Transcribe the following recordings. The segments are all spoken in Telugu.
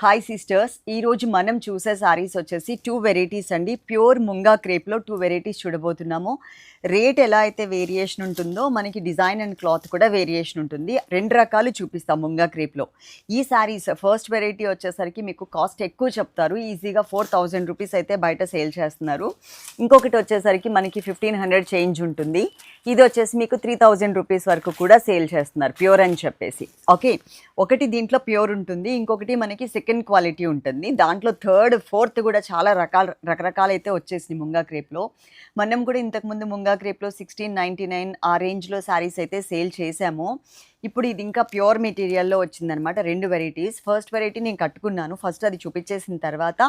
హాయ్ సిస్టర్స్ ఈరోజు మనం చూసే సారీస్ వచ్చేసి టూ వెరైటీస్ అండి. ప్యూర్ ముంగా క్రేప్లో టూ వెరైటీస్ చూడబోతున్నాము. రేట్ ఎలా అయితే వేరియేషన్ ఉంటుందో మనకి డిజైన్ అండ్ క్లాత్ కూడా వేరియేషన్ ఉంటుంది. రెండు రకాలు చూపిస్తాం ముంగా క్రేప్లో ఈ సారీస్ ఫస్ట్ వెరైటీ వచ్చేసరికి మీకు కాస్ట్ ఎక్కువ చెప్తారు. ఈజీగా ఫోర్ థౌజండ్ రూపీస్ అయితే బయట సేల్ చేస్తున్నారు. ఇంకొకటి వచ్చేసరికి మనకి ఫిఫ్టీన్ హండ్రెడ్ చేంజ్ ఉంటుంది. ఇది వచ్చేసి మీకు త్రీ థౌజండ్ రూపీస్ వరకు కూడా సేల్ చేస్తున్నారు ప్యూర్ అని చెప్పేసి. ఓకే ఒకటి దీంట్లో ప్యూర్ ఉంటుంది. ఇంకొకటి మనకి సిక్స్ సెకండ్ క్వాలిటీ ఉంటుంది. దాంట్లో థర్డ్ ఫోర్త్ కూడా చాలా రకాల రకరకాలు అయితే వచ్చేసింది ముంగా క్రేప్లో. మనం కూడా ఇంతకుముందు ముంగా క్రేప్లో సిక్స్టీన్ నైంటీ నైన్ ఆ రేంజ్లో శారీస్ అయితే సేల్ చేశాము. ఇప్పుడు ఇది ఇంకా ప్యూర్ మెటీరియల్లో వచ్చిందనమాట రెండు వెరైటీస్ ఫస్ట్ వెరైటీ నేను కట్టుకున్నాను. ఫస్ట్ అది చూపించేసిన తర్వాత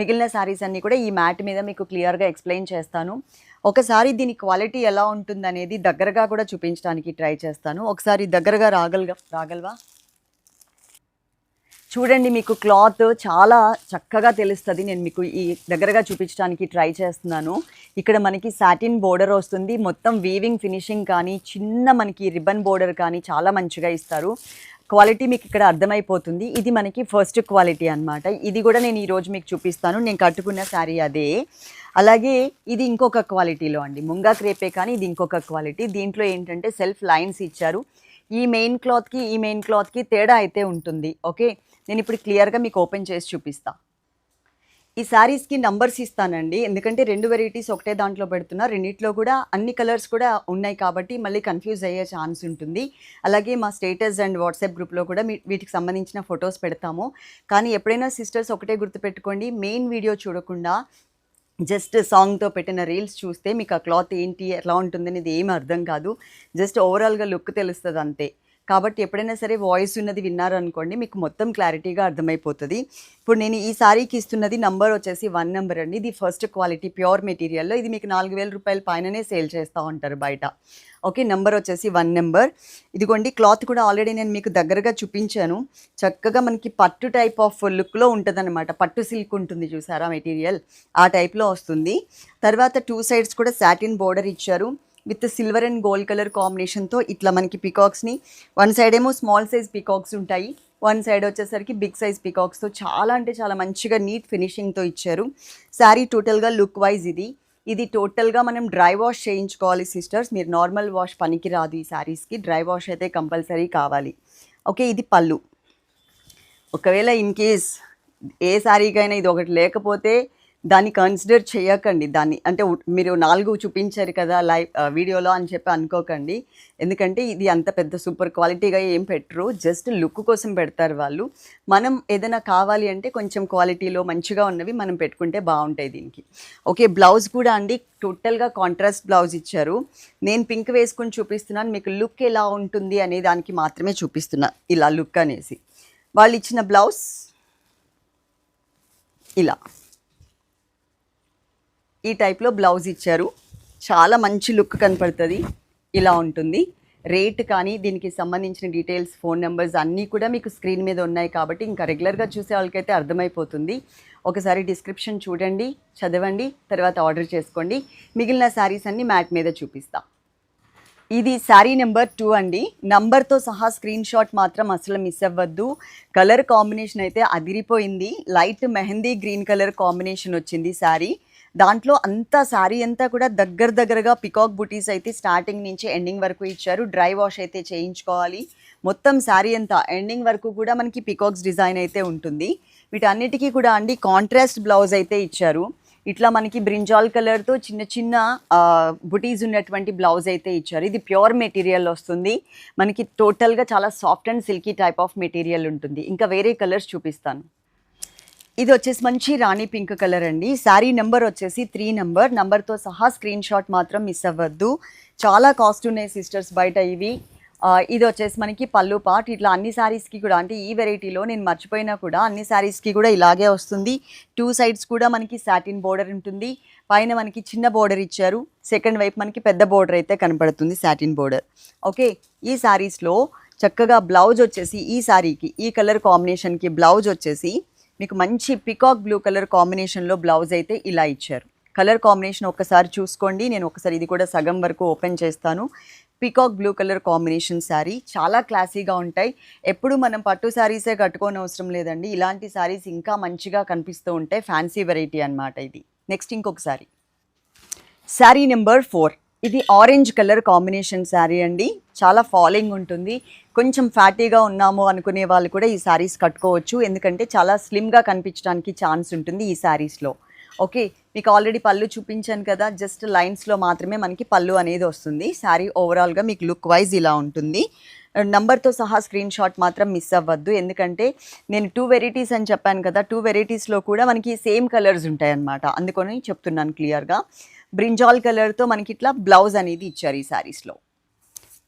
మిగిలిన శారీస్ అన్నీ కూడా ఈ మ్యాట్ మీద మీకు క్లియర్గా ఎక్స్ప్లెయిన్ చేస్తాను. ఒకసారి దీని క్వాలిటీ ఎలా ఉంటుందనేది దగ్గరగా కూడా చూపించడానికి ట్రై చేస్తాను. ఒకసారి దగ్గరగా రాగలగా రాగలవా? చూడండి మీకు క్లాత్ చాలా చక్కగా తెలుస్తుంది. నేను మీకు ఈ దగ్గరగా చూపించడానికి ట్రై చేస్తున్నాను. ఇక్కడ మనకి సాటిన్ బోర్డర్ వస్తుంది. మొత్తం వీవింగ్ ఫినిషింగ్ కానీ చిన్న మనకి రిబన్ బోర్డర్ కానీ చాలా మంచిగా ఇస్తారు. క్వాలిటీ మీకు ఇక్కడ అర్థమైపోతుంది. ఇది మనకి ఫస్ట్ క్వాలిటీ అనమాట ఇది కూడా నేను ఈరోజు మీకు చూపిస్తాను. నేను కట్టుకున్న శారీ అదే. అలాగే ఇది ఇంకొక క్వాలిటీలో అండి. ముంగా క్రేపే కానీ ఇది ఇంకొక క్వాలిటీ. దీంట్లో ఏంటంటే సెల్ఫ్ లైన్స్ ఇచ్చారు. ఈ మెయిన్ క్లాత్కి ఈ మెయిన్ క్లాత్కి తేడా అయితే ఉంటుంది. ఓకే? నేను ఇప్పుడు క్లియర్గా మీకు ఓపెన్ చేసి చూపిస్తా. ఈ శారీస్కి నంబర్స్ ఇస్తానండి. ఎందుకంటే రెండు వెరైటీస్ ఒకటే దాంట్లో పెడుతున్నా. రెండిట్లో కూడా అన్ని కలర్స్ కూడా ఉన్నాయి కాబట్టి మళ్ళీ కన్ఫ్యూజ్ అయ్యే ఛాన్స్ ఉంటుంది. అలాగే మా స్టేటస్ అండ్ వాట్సాప్ గ్రూప్లో కూడా మీ వీటికి సంబంధించిన ఫొటోస్ పెడతాము. కానీ ఎప్పుడైనా సిస్టర్స్ ఒకటే గుర్తుపెట్టుకోండి. మెయిన్ వీడియో చూడకుండా జస్ట్ సాంగ్తో పెట్టిన రీల్స్ చూస్తే మీకు ఆ క్లాత్ ఏంటి ఎలా ఉంటుంది అనేది ఏమీ అర్థం కాదు. జస్ట్ ఓవరాల్గా లుక్ తెలుస్తుంది అంతే. కాబట్టి ఎప్పుడైనా సరే వాయిస్ ఉన్నది విన్నారనుకోండి మీకు మొత్తం క్లారిటీగా అర్థమైపోతుంది. ఇప్పుడు నేను ఈ సారీకి ఇస్తున్నది నంబర్ వచ్చేసి వన్ నెంబర్ అండి. ఇది ఫస్ట్ క్వాలిటీ ప్యూర్ మెటీరియల్లో ఇది మీకు నాలుగు వేల రూపాయల పైననే సేల్ చేస్తూ ఉంటారు బయట. ఓకే నెంబర్ వచ్చేసి వన్ నెంబర్ ఇదిగోండి క్లాత్ కూడా ఆల్రెడీ నేను మీకు దగ్గరగా చూపించాను. చక్కగా మనకి పట్టు టైప్ ఆఫ్ లుక్లో ఉంటుందన్నమాట. పట్టు సిల్క్ ఉంటుంది చూసారా మెటీరియల్ ఆ టైప్లో వస్తుంది. తర్వాత టూ సైడ్స్ కూడా సాటిన్ బోర్డర్ ఇచ్చారు. With silver and gold colour కాంబినేషన్తో ఇట్లా మనకి పికాక్స్ని. వన్ సైడ్ ఏమో స్మాల్ సైజ్ పికాక్స్ ఉంటాయి. వన్ సైడ్ వచ్చేసరికి బిగ్ సైజ్ పికాక్స్తో చాలా అంటే చాలా మంచిగా నీట్ ఫినిషింగ్తో ఇచ్చారు. శారీ టోటల్గా లుక్ వైజ్ ఇది. ఇది టోటల్గా మనం డ్రై వాష్ చేయించుకోవాలి సిస్టర్స్. మీరు నార్మల్ వాష్ పనికి రాదు ఈ శారీస్కి. డ్రై వాష్ అయితే కంపల్సరీ కావాలి. ఓకే ఇది పళ్ళు. ఒకవేళ ఇన్ కేస్ ఏ శారీకైనా ఇది ఒకటి లేకపోతే దాన్ని కన్సిడర్ చేయకండి. దాన్ని అంటే మీరు నాలుగు చూపించారు కదా లైవ్ వీడియోలో అని చెప్పి అనుకోకండి. ఎందుకంటే ఇది అంత పెద్ద సూపర్ క్వాలిటీగా ఏం పెట్టరు. జస్ట్ లుక్ కోసం పెడతారు వాళ్ళు. మనం ఏదైనా కావాలి అంటే కొంచెం క్వాలిటీలో మంచిగా ఉన్నవి మనం పెట్టుకుంటే బాగుంటాయి దీనికి. ఓకే బ్లౌజ్ కూడా అండి. టోటల్గా కాంట్రాస్ట్ బ్లౌజ్ ఇచ్చారు. నేను పింక్ వేసుకుని చూపిస్తున్నాను. మీకు లుక్ ఎలా ఉంటుంది అనే దానికి మాత్రమే చూపిస్తున్నా. ఇలా లుక్ అనేసి. వాళ్ళు ఇచ్చిన బ్లౌజ్ ఇలా. ఈ టైప్లో బ్లౌజ్ ఇచ్చారు. చాలా మంచి లుక్ కనపడుతుంది. ఇలా ఉంటుంది. రేట్ కానీ దీనికి సంబంధించిన డీటెయిల్స్ ఫోన్ నెంబర్స్ అన్నీ కూడా మీకు స్క్రీన్ మీద ఉన్నాయి కాబట్టి ఇంకా రెగ్యులర్గా చూసే వాళ్ళకైతే అర్థమైపోతుంది. ఒకసారి డిస్క్రిప్షన్ చూడండి చదవండి తర్వాత ఆర్డర్ చేసుకోండి. మిగిలిన శారీస్ అన్నీ మ్యాట్ మీద చూపిస్తా. ఇది శారీ నెంబర్ టూ అండి. నంబర్తో సహా స్క్రీన్ షాట్ మాత్రం అసలు మిస్ అవ్వద్దు. కలర్ కాంబినేషన్ అయితే అదిరిపోయింది. Light mehndi green colour combination వచ్చింది శారీ దాంట్లో అంతా శారీ అంతా కూడా దగ్గర దగ్గరగా పికాక్ బుటీస్ అయితే స్టార్టింగ్ నుంచి ఎండింగ్ వరకు ఇచ్చారు. డ్రై వాష్ అయితే చేయించుకోవాలి. మొత్తం శారీ అంతా ఎండింగ్ వరకు కూడా మనకి పికాక్స్ డిజైన్ అయితే ఉంటుంది. వీటన్నిటికీ కూడా అండి కాంట్రాస్ట్ బ్లౌజ్ అయితే ఇచ్చారు. ఇట్లా మనకి బ్రింజాల్ కలర్తో చిన్న చిన్న బుటీస్ ఉన్నటువంటి బ్లౌజ్ అయితే ఇచ్చారు. ఇది ప్యూర్ మెటీరియల్ వస్తుంది. మనకి టోటల్గా చాలా soft and silky type of material ఉంటుంది. ఇంకా వేరే కలర్స్ చూపిస్తాను. ఇది వచ్చేసి మంచి రాణి పింక్ కలర్ అండి. శారీ నెంబర్ వచ్చేసి త్రీ నెంబర్. నెంబర్తో సహా స్క్రీన్ షాట్ మాత్రం మిస్ అవ్వద్దు. చాలా కాస్ట్ ఉన్నాయి సిస్టర్స్ బయట ఇవి. ఇది వచ్చేసి మనకి పళ్ళు పాట్ ఇట్లా అన్ని శారీస్కి కూడా అంటే ఈ వెరైటీలో నేను మర్చిపోయినా కూడా అన్ని శారీస్కి కూడా ఇలాగే వస్తుంది. టూ సైడ్స్ కూడా మనకి సాటిన్ బోర్డర్ ఉంటుంది. పైన మనకి చిన్న బోర్డర్ ఇచ్చారు. సెకండ్ వైపు మనకి పెద్ద బోర్డర్ అయితే కనపడుతుంది సాటిన్ బోర్డర్ ఓకే ఈ శారీస్లో చక్కగా బ్లౌజ్ వచ్చేసి ఈ శారీకి ఈ కలర్ కాంబినేషన్కి బ్లౌజ్ వచ్చేసి మీకు మంచి పికాక్ బ్లూ కలర్ కాంబినేషన్లో బ్లౌజ్ అయితే ఇలా ఇచ్చారు. కలర్ కాంబినేషన్ ఒక్కసారి చూసుకోండి. నేను ఒకసారి ఇది కూడా సగం వరకు ఓపెన్ చేస్తాను. Peacock blue colour combination sari చాలా క్లాసీగా ఉంటాయి. ఎప్పుడు మనం పట్టు శారీసే కట్టుకోని అవసరం లేదండి. ఇలాంటి శారీస్ ఇంకా మంచిగా కనిపిస్తూ ఉంటాయి. ఫ్యాన్సీ వెరైటీ అనమాట ఇది. నెక్స్ట్ ఇంకొక శారీ శారీ నెంబర్ ఫోర్ ఇది ఆరెంజ్ కలర్ కాంబినేషన్ శారీ అండి. చాలా ఫాలింగ్ ఉంటుంది. కొంచెం ఫ్యాటీగా ఉన్నాము అనుకునే వాళ్ళు కూడా ఈ శారీస్ కట్టుకోవచ్చు. ఎందుకంటే చాలా స్లిమ్గా కనిపించడానికి ఛాన్స్ ఉంటుంది ఈ శారీస్లో ఓకే మీకు ఆల్రెడీ పళ్ళు చూపించాను కదా. జస్ట్ లైన్స్లో మాత్రమే మనకి పళ్ళు అనేది వస్తుంది. శారీ ఓవరాల్గా మీకు లుక్ వైజ్ ఇలా ఉంటుంది. నంబర్తో సహా స్క్రీన్ షాట్ మాత్రం మిస్ అవ్వద్దు. ఎందుకంటే నేను టూ వెరైటీస్ అని చెప్పాను కదా. టూ వెరైటీస్లో కూడా మనకి సేమ్ కలర్స్ ఉంటాయి అన్నమాట అందుకని చెప్తున్నాను క్లియర్గా బ్రింజాల్ కలర్తో మనకి ఇట్లా బ్లౌజ్ అనేది ఇచ్చారు ఈ శారీస్లో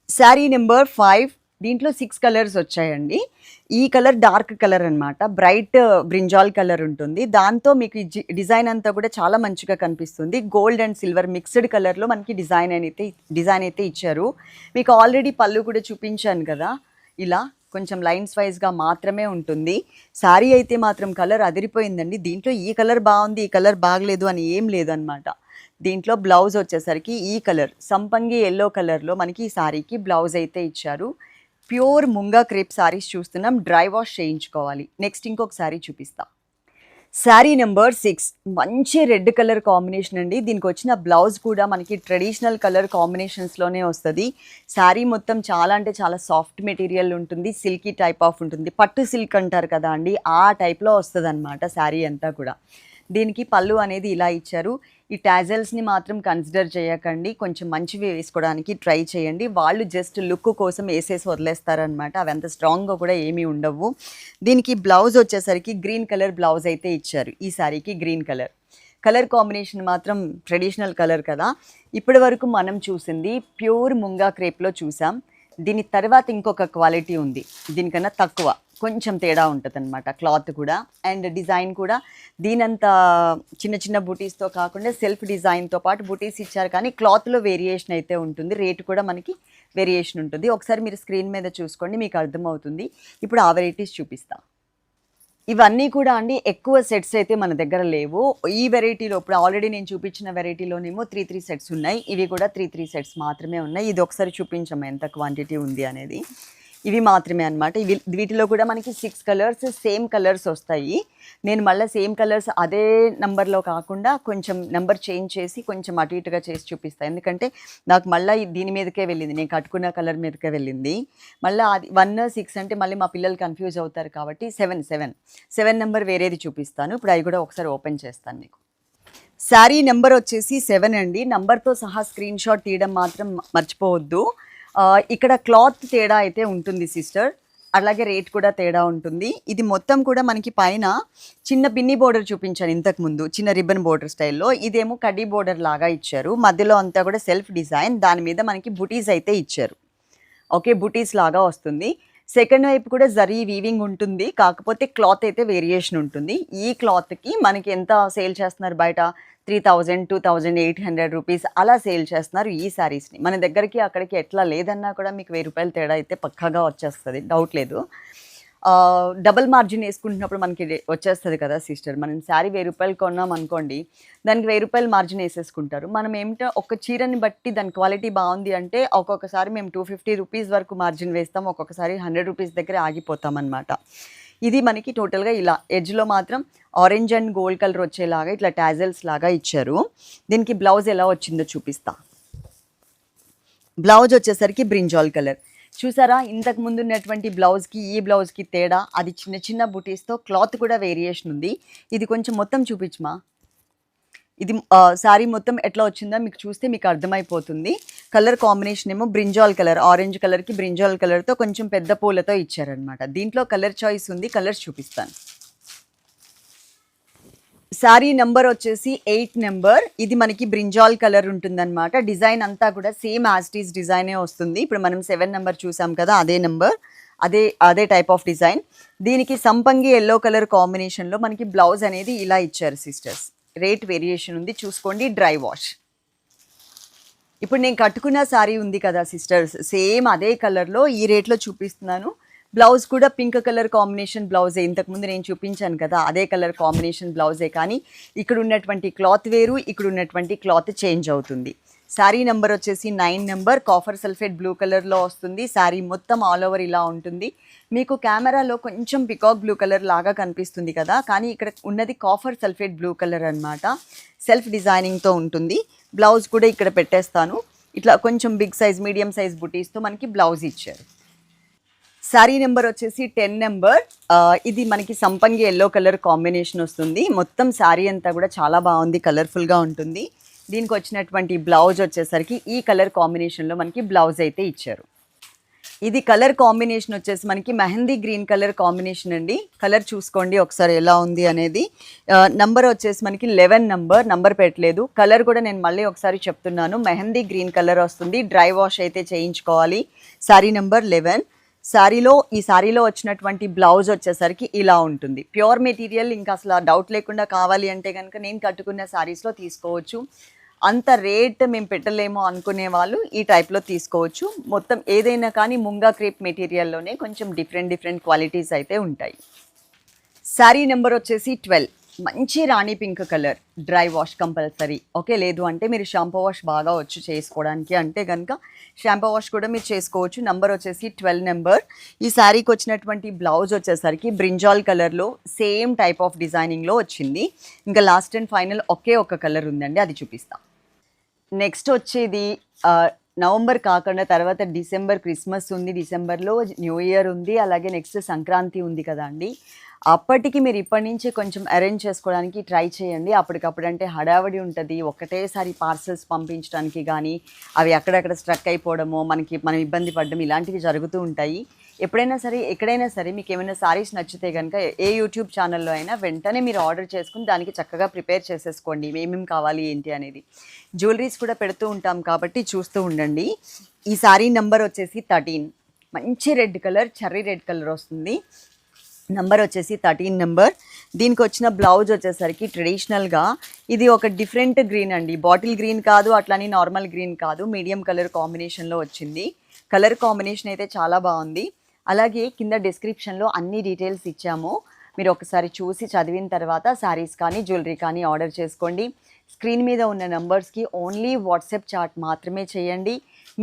శారీ నెంబర్ ఫైవ్ దీంట్లో సిక్స్ కలర్స్ వచ్చాయండి. ఈ కలర్ డార్క్ కలర్ అనమాట బ్రైట్ బ్రింజాల్ కలర్ ఉంటుంది. దాంతో మీకు డిజైన్ అంతా కూడా చాలా మంచిగా కనిపిస్తుంది. గోల్డ్ అండ్ సిల్వర్ మిక్స్డ్ కలర్లో మనకి డిజైన్ అయితే డిజైన్ అయితే ఇచ్చారు. మీకు ఆల్రెడీ పళ్ళు కూడా చూపించాను కదా. ఇలా కొంచెం లైన్స్ వైజ్గా మాత్రమే ఉంటుంది. శారీ అయితే మాత్రం కలర్ అదిరిపోయిందండి. దీంట్లో ఈ కలర్ బాగుంది ఈ కలర్ బాగలేదు అని ఏం లేదు అనమాట దీంట్లో బ్లౌజ్ వచ్చేసరికి ఈ కలర్ సంపంగి ఎల్లో కలర్లో మనకి ఈ శారీకి బ్లౌజ్ అయితే ఇచ్చారు. ప్యూర్ ముంగా క్రేప్ శారీస్ చూస్తున్నాం డ్రై వాష్ చేయించుకోవాలి. నెక్స్ట్ ఇంకొక శారీ చూపిస్తాం. శారీ నెంబర్ సిక్స్ మంచి రెడ్ కలర్ కాంబినేషన్ అండి. దీనికి వచ్చిన బ్లౌజ్ కూడా మనకి ట్రెడిషనల్ కలర్ కాంబినేషన్స్లోనే వస్తుంది. శారీ మొత్తం చాలా అంటే చాలా సాఫ్ట్ మెటీరియల్ ఉంటుంది సిల్కీ టైప్ ఆఫ్ ఉంటుంది. పట్టు సిల్క్ అంటారు కదా అండి ఆ టైప్లో వస్తుంది అనమాట శారీ అంతా కూడా. దీనికి పళ్ళు అనేది ఇలా ఇచ్చారు. ఈ టాజల్స్ని మాత్రం కన్సిడర్ చేయకండి. కొంచెం మంచివి వేసుకోవడానికి ట్రై చేయండి. వాళ్ళు జస్ట్ లుక్ కోసం వేసేసి వదిలేస్తారనమాట అవి అంత స్ట్రాంగ్గా కూడా ఏమీ ఉండవు. దీనికి బ్లౌజ్ వచ్చేసరికి గ్రీన్ కలర్ బ్లౌజ్ అయితే ఇచ్చారు. ఈ శారీకి గ్రీన్ కలర్. కలర్ కాంబినేషన్ మాత్రం ట్రెడిషనల్ కలర్ కదా. ఇప్పటి వరకు మనం చూసింది ప్యూర్ ముంగా క్రేప్లో చూసాం. దీని తర్వాత ఇంకొక క్వాలిటీ ఉంది. దీనికన్నా తక్కువ. కొంచెం తేడా ఉంటుంది అనమాట క్లాత్ కూడా. అండ్ డిజైన్ కూడా దీనంత చిన్న చిన్న బుటీస్తో కాకుండా సెల్ఫ్ డిజైన్తో పాటు బుటీస్ ఇచ్చారు. కానీ క్లాత్లో వేరియేషన్ అయితే ఉంటుంది. రేటు కూడా మనకి వేరియేషన్ ఉంటుంది. ఒకసారి మీరు స్క్రీన్ మీద చూసుకోండి మీకు అర్థమవుతుంది. ఇప్పుడు ఆ వెరైటీస్ చూపిస్తా. ఇవన్నీ కూడా అండి ఎక్కువ సెట్స్ అయితే మన దగ్గర లేవు. ఈ వెరైటీలో ఇప్పుడు ఆల్రెడీ నేను చూపించిన వెరైటీలోనేమో త్రీ త్రీ సెట్స్ ఉన్నాయి. ఇవి కూడా త్రీ త్రీ సెట్స్ మాత్రమే ఉన్నాయి. ఇది ఒకసారి చూపించాము ఎంత క్వాంటిటీ ఉంది అనేది. ఇవి మాత్రమే అనమాట ఇవి వీటిలో కూడా మనకి సిక్స్ కలర్స్ సేమ్ కలర్స్ వస్తాయి. నేను మళ్ళీ సేమ్ కలర్స్ అదే నెంబర్లో కాకుండా కొంచెం నెంబర్ చేంజ్ చేసి కొంచెం అటు ఇటుగా చేసి చూపిస్తాను ఎందుకంటే నాకు మళ్ళీ దీని మీదకే వెళ్ళింది. నేను కట్టుకున్న కలర్ మీదకే వెళ్ళింది. మళ్ళీ అది వన్ సిక్స్ అంటే మళ్ళీ మా పిల్లలు కన్ఫ్యూజ్ అవుతారు కాబట్టి సెవెన్ సెవెన్ సెవెన్ నెంబర్ వేరేది చూపిస్తాను. ఇప్పుడు అవి కూడా ఒకసారి ఓపెన్ చేస్తాను మీకు. శారీ నెంబర్ వచ్చేసి సెవెన్ అండి. నంబర్తో సహా స్క్రీన్ షాట్ తీయడం మాత్రం మర్చిపోవద్దు. ఇక్కడ క్లాత్ తేడా అయితే ఉంటుంది సిస్టర్. అలాగే రేట్ కూడా తేడా ఉంటుంది. ఇది మొత్తం కూడా మనకి పైన చిన్న పిన్ని బోర్డర్ చూపించాను ఇంతకు ముందు చిన్న రిబ్బన్ బోర్డర్ స్టైల్లో. ఇదేమో కడ్డీ బోర్డర్ లాగా ఇచ్చారు. మధ్యలో అంతా కూడా సెల్ఫ్ డిజైన్ దాని మీద మనకి బుటీస్ అయితే ఇచ్చారు. ఓకే బుటీస్ లాగా వస్తుంది. సెకండ్ వైపు కూడా జరీ వీవింగ్ ఉంటుంది కాకపోతే క్లాత్ అయితే వేరియేషన్ ఉంటుంది. ఈ క్లాత్కి మనకి ఎంత సేల్ చేస్తున్నారు బయట? Three thousand two thousand eight hundred rupees అలా సేల్ చేస్తున్నారు ఈ శారీస్ని. మన దగ్గరికి అక్కడికి ఎట్లా లేదన్నా కూడా మీకు వెయ్యి రూపాయలు తేడా అయితే పక్కాగా వచ్చేస్తుంది. డౌట్ లేదు. డబుల్ మార్జిన్ వేసుకుంటున్నప్పుడు మనకి వచ్చేస్తుంది కదా సిస్టర్ మనం శారీ వెయ్యి రూపాయలు కొన్నాం అనుకోండి దానికి వెయ్యి రూపాయలు మార్జిన్ వేసేసుకుంటారు. మనం ఏమిటో ఒక చీరని బట్టి దాని క్వాలిటీ బాగుంది అంటే ఒక్కొక్కసారి మేము టూ ఫిఫ్టీ రూపీస్ వరకు మార్జిన్ వేస్తాం ఒక్కొక్కసారి హండ్రెడ్ రూపీస్ దగ్గర ఆగిపోతాం అనమాట ఇది మనకి టోటల్గా ఇలా ఎడ్జ్లో మాత్రం ఆరెంజ్ అండ్ గోల్డ్ కలర్ వచ్చేలాగా ఇట్లా టాజల్స్ లాగా ఇచ్చారు. దీనికి బ్లౌజ్ ఎలా వచ్చిందో చూపిస్తా. బ్లౌజ్ వచ్చేసరికి బ్రింజాల్ కలర్ చూసారా? ఇంతకు ముందు ఉన్నటువంటి బ్లౌజ్కి ఈ బ్లౌజ్కి తేడా? అది చిన్న చిన్న బుటీస్తో క్లాత్ కూడా వేరియేషన్ ఉంది. ఇది కొంచెం మొత్తం చూపించమా? ఇది శారీ మొత్తం ఎట్లా వచ్చిందో మీకు చూస్తే మీకు అర్థమైపోతుంది. కలర్ కాంబినేషన్ ఏమో బ్రింజాల్ కలర్ ఆరెంజ్ కలర్కి బ్రింజాల్ కలర్తో కొంచెం పెద్ద పూలతో ఇచ్చారనమాట దీంట్లో కలర్ చాయిస్ ఉంది కలర్స్ చూపిస్తాను. శారీ నెంబర్ వచ్చేసి ఎయిట్ నెంబర్. ఇది మనకి బ్రింజాల్ కలర్ ఉంటుందన్నమాట. డిజైన్ అంతా కూడా సేమ్ యాస్టీస్ డిజైనే వస్తుంది. ఇప్పుడు మనం సెవెన్ నెంబర్ చూసాం కదా అదే నెంబర్. అదే అదే టైప్ ఆఫ్ డిజైన్ దీనికి సంపంగి ఎల్లో కలర్ కాంబినేషన్లో మనకి బ్లౌజ్ అనేది ఇలా ఇచ్చారు సిస్టర్స్ రేట్ వేరియేషన్ ఉంది. చూసుకోండి డ్రై వాష్ ఇప్పుడు నేను కట్టుకున్న శారీ ఉంది కదా సిస్టర్స్ సేమ్ అదే కలర్లో ఈ రేట్లో చూపిస్తున్నాను. బ్లౌజ్ కూడా పింక్ కలర్ కాంబినేషన్ బ్లౌజే. ఇంతకుముందు నేను చూపించాను కదా అదే కలర్ కాంబినేషన్ బ్లౌజే కానీ ఇక్కడ ఉన్నటువంటి క్లాత్ వేరు ఇక్కడ ఉన్నటువంటి క్లాత్ చేంజ్ అవుతుంది. శారీ నెంబర్ వచ్చేసి nine number copper sulphate blue కలర్లో వస్తుంది. శారీ మొత్తం ఆల్ ఓవర్ ఇలా ఉంటుంది. మీకు కెమెరాలో కొంచెం పికాక్ బ్లూ కలర్ లాగా కనిపిస్తుంది కదా కానీ ఇక్కడ ఉన్నది కాఫర్ సల్ఫేట్ బ్లూ కలర్ అన్నమాట. సెల్ఫ్ డిజైనింగ్తో ఉంటుంది. బ్లౌజ్ కూడా ఇక్కడ పెట్టేస్తాను. ఇట్లా కొంచెం బిగ్ సైజ్ మీడియం సైజ్ బుటీస్తో మనకి బ్లౌజ్ ఇచ్చారు. శారీ నెంబర్ వచ్చేసి టెన్ నెంబర్. ఇది మనకి సంపంగి ఎల్లో కలర్ కాంబినేషన్ వస్తుంది. మొత్తం శారీ అంతా కూడా చాలా బాగుంది కలర్ఫుల్గా ఉంటుంది. దీనికి వచ్చినటువంటి బ్లౌజ్ వచ్చేసరికి ఈ కలర్ కాంబినేషన్లో మనకి బ్లౌజ్ అయితే ఇచ్చారు. ఇది కలర్ కాంబినేషన్ వచ్చేసి మనకి మెహందీ గ్రీన్ కలర్ కాంబినేషన్ అండి. కలర్ చూసుకోండి ఒకసారి ఎలా ఉంది అనేది. నంబర్ వచ్చేసి మనకి లెవెన్ నంబర్ నంబర్ పెట్టలేదు. కలర్ కూడా నేను మళ్ళీ ఒకసారి చెప్తున్నాను. మెహందీ గ్రీన్ కలర్ వస్తుంది. డ్రై వాష్ అయితే చేయించుకోవాలి. శారీ నెంబర్ లెవెన్ శారీలో ఈ శారీలో వచ్చినటువంటి బ్లౌజ్ వచ్చేసరికి ఇలా ఉంటుంది. ప్యూర్ మెటీరియల్ ఇంకా అసలు డౌట్ లేకుండా కావాలి అంటే కనుక నేను కట్టుకున్న శారీస్లో తీసుకోవచ్చు. అంత రేట్ మేము పెట్టలేము అనుకునే వాళ్ళు ఈ టైప్లో తీసుకోవచ్చు. మొత్తం ఏదైనా కానీ ముంగా క్రేప్ మెటీరియల్లోనే కొంచెం డిఫరెంట్ డిఫరెంట్ క్వాలిటీస్ అయితే ఉంటాయి. శారీ నెంబర్ వచ్చేసి ట్వెల్వ్. మంచి rani pink colour dry wash compulsory. Okay లేదు అంటే మీరు షాంపూ వాష్ బాగా వచ్చు చేసుకోవడానికి అంటే కనుక షాంపూ వాష్ కూడా మీరు చేసుకోవచ్చు. నెంబర్ వచ్చేసి ట్వెల్వ్ నెంబర్. ఈ శారీకి వచ్చినటువంటి బ్లౌజ్ వచ్చేసరికి బ్రింజాల్ కలర్లో సేమ్ టైప్ ఆఫ్ డిజైనింగ్లో వచ్చింది. ఇంకా లాస్ట్ అండ్ ఫైనల్ ఒకే ఒక కలర్ ఉందండి అది చూపిస్తాం. నెక్స్ట్ వచ్చేది నవంబర్ కాకుండా తర్వాత డిసెంబర్ క్రిస్మస్ ఉంది డిసెంబర్లో న్యూ ఇయర్ ఉంది అలాగే నెక్స్ట్ సంక్రాంతి ఉంది కదా అండి. అప్పటికి మీరు ఇప్పటి నుంచే కొంచెం అరేంజ్ చేసుకోవడానికి ట్రై చేయండి. అప్పటికప్పుడు అంటే హడావడి ఉంటుంది. ఒకటేసారి పార్సల్స్ పంపించడానికి కానీ అవి అక్కడక్కడ స్ట్రక్ అయిపోవడము మనకి మనం ఇబ్బంది పడడం ఇలాంటివి జరుగుతూ ఉంటాయి. ఎప్పుడైనా సరే ఎక్కడైనా సరే మీకు ఏమైనా సారీస్ నచ్చితే కనుక ఏ యూట్యూబ్ ఛానల్లో అయినా వెంటనే మీరు ఆర్డర్ చేసుకుని దానికి చక్కగా ప్రిపేర్ చేసేసుకోండి. ఏమేమి కావాలి ఏంటి అనేది. జ్యువెలరీస్ కూడా పెడుతూ ఉంటాం కాబట్టి చూస్తూ ఉండండి. ఈ సారీ నెంబర్ వచ్చేసి థర్టీన్ మంచి red colour cherry red colour వస్తుంది. నంబర్ వచ్చేసి థర్టీన్ నెంబర్. దీనికి వచ్చిన బ్లౌజ్ వచ్చేసరికి ట్రెడిషనల్గా ఇది ఒక డిఫరెంట్ గ్రీన్ అండి. బాటిల్ గ్రీన్ కాదు అట్లని నార్మల్ గ్రీన్ కాదు. మీడియం కలర్ కాంబినేషన్లో వచ్చింది. కలర్ కాంబినేషన్ అయితే చాలా బాగుంది. అలాగే కింద డిస్క్రిప్షన్లో అన్ని డీటెయిల్స్ ఇచ్చాము. మీరు ఒకసారి చూసి చదివిన తర్వాత శారీస్ కానీ జ్యువెలరీ కానీ ఆర్డర్ చేసుకోండి. స్క్రీన్ మీద ఉన్న నెంబర్స్కి ఓన్లీ వాట్సాప్ చాట్ మాత్రమే చేయండి.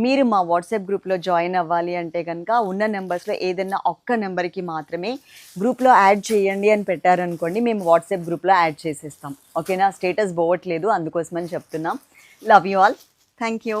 మీరు మా వాట్సాప్ గ్రూప్లో జాయిన్ అవ్వాలి అంటే కనుక ఉన్న నెంబర్స్లో ఏదైనా ఒక్క నెంబర్కి మాత్రమే గ్రూప్లో యాడ్ చేయండి అని పెట్టారనుకోండి మేము వాట్సాప్ గ్రూప్లో యాడ్ చేసేస్తాం. ఓకేనా? స్టేటస్ పోవట్లేదు అందుకోసమని చెప్తున్నాం. Love you all thank you